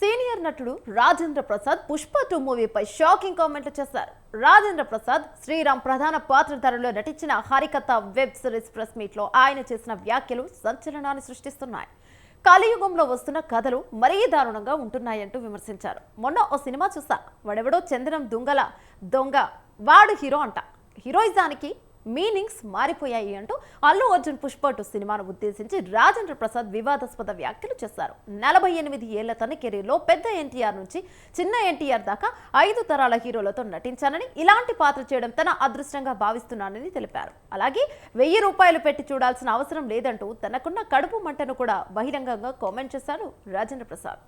Senior నటుడు Rajendra Prasad Pushpa two మూవీపై shocking కామెంట్లు చేశారు. రాజేంద్ర ప్రసాద్ శ్రీరామ్ ప్రధాన పాత్రధారులో నటించిన హరికథ వెబ్ సిరీస్ ప్రెస్ మీట్లో ఆయన చేసిన వ్యాఖ్యలు సంచలనాన్ని సృష్టిస్తున్నాయి. కలియుగంలో వస్తున్న కథలు మరీ దారుణంగా ఉంటున్నాయంటూ విమర్శించారు. మొన్న ఓ సినిమా చూసా. వాడెవడో చందనం దొంగల దొంగ. వాడు హీరో అంట. హీరోయిజానికి మీనింగ్స్ మారిపోయాయి అంటూ అల్లు అర్జున్ పుష్ప టు సినిమాను ఉద్దేశించి రాజేంద్ర ప్రసాద్ వివాదాస్పద వ్యాఖ్యలు చేశారు. నలభై ఎనిమిది ఏళ్ళ తన కెరీర్లో పెద్ద ఎన్టీఆర్ నుంచి చిన్న ఎన్టీఆర్ దాకా ఐదు తరాల హీరోలతో నటించానని ఇలాంటి పాత్ర చేయడం తన అదృష్టంగా భావిస్తున్నానని తెలిపారు. అలాగే వెయ్యి రూపాయలు పెట్టి చూడాల్సిన అవసరం లేదంటూ తనకున్న కడుపు మంటను కూడా బహిరంగంగా కామెంట్ చేశారు రాజేంద్ర ప్రసాద్.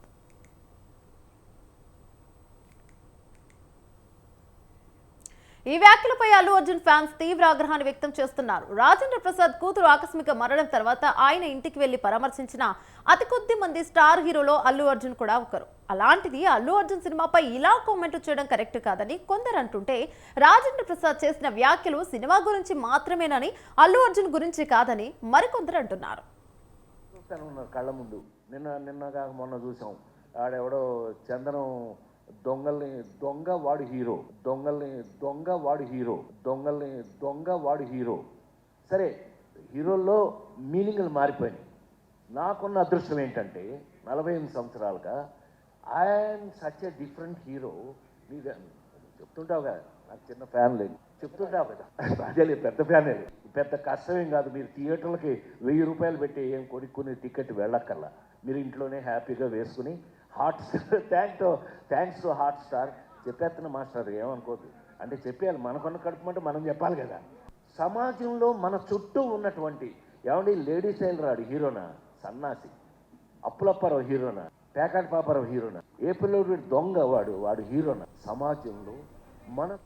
ఈ వ్యాఖ్యలపై అల్లు అర్జున్ ఫ్యాన్స్ తీవ్ర ఆగ్రహాన్ని వ్యక్తం చేస్తున్నారు. రాజేంద్ర ప్రసాద్ కూతురు ఆకస్మిక మరణం తర్వాత ఆయన ఇంటికి వెళ్ళి పరామర్శించిన అతి కొద్ది మంది స్టార్ హీరోలో అల్లు అర్జున్ కూడా ఒకరు. అలాంటిది అల్లు అర్జున్ సినిమాపై ఇలా కామెంట్ చేయడం కరెక్ట్ కాదని కొందరు అంటుంటే రాజేంద్ర ప్రసాద్ చేసిన వ్యాఖ్యలు సినిమా గురించి మాత్రమేనని అల్లు అర్జున్ గురించి కాదని మరికొందరు అంటున్నారు. కళ్ళ ముందు. నిన్న నిన్న కాక మొన్న చూసాం. ఆడెవడో చందనం దొంగల్ని దొంగ వాడు హీరో దొంగల్ని దొంగ వాడు హీరో దొంగల్ని దొంగ వాడు హీరో. సరే హీరోల్లో మీనింగ్లు మారిపోయినాయి. నాకున్న అదృష్టం ఏంటంటే నలభై ఎనిమిది సంవత్సరాలుగా I'm such a different hero నీకు చెప్తుంటావు కదా నాకు చిన్న ఫ్యాన్ లేదు. చెప్తుంటావు కదా అదే పెద్ద ఫ్యాన్ పెద్ద కష్టమేం కాదు మీరు థియేటర్లకి వెయ్యి రూపాయలు పెట్టి ఏం కొనుక్కుని టికెట్ వెళ్ళక్కర్లా. మీరు ఇంట్లోనే హ్యాపీగా వేసుకుని hot thank to thanks to Hotstar. చెప్పేస్తున్న master ఏమనుకోద్దు. అంటే చెప్పేయాలి మనకున్న కడుపుమంటే మనం చెప్పాలి కదా. సమాజంలో మన చుట్టూ ఉన్నటువంటి ఏమండి లేడీస్ రాడు హీరోనా? సన్నాసి. అప్పులప్పారావు హీరోనా? పేకాటి పాపారావు హీరోనా? ఏ దొంగ వాడు వాడు హీరోనా? సమాజంలో మన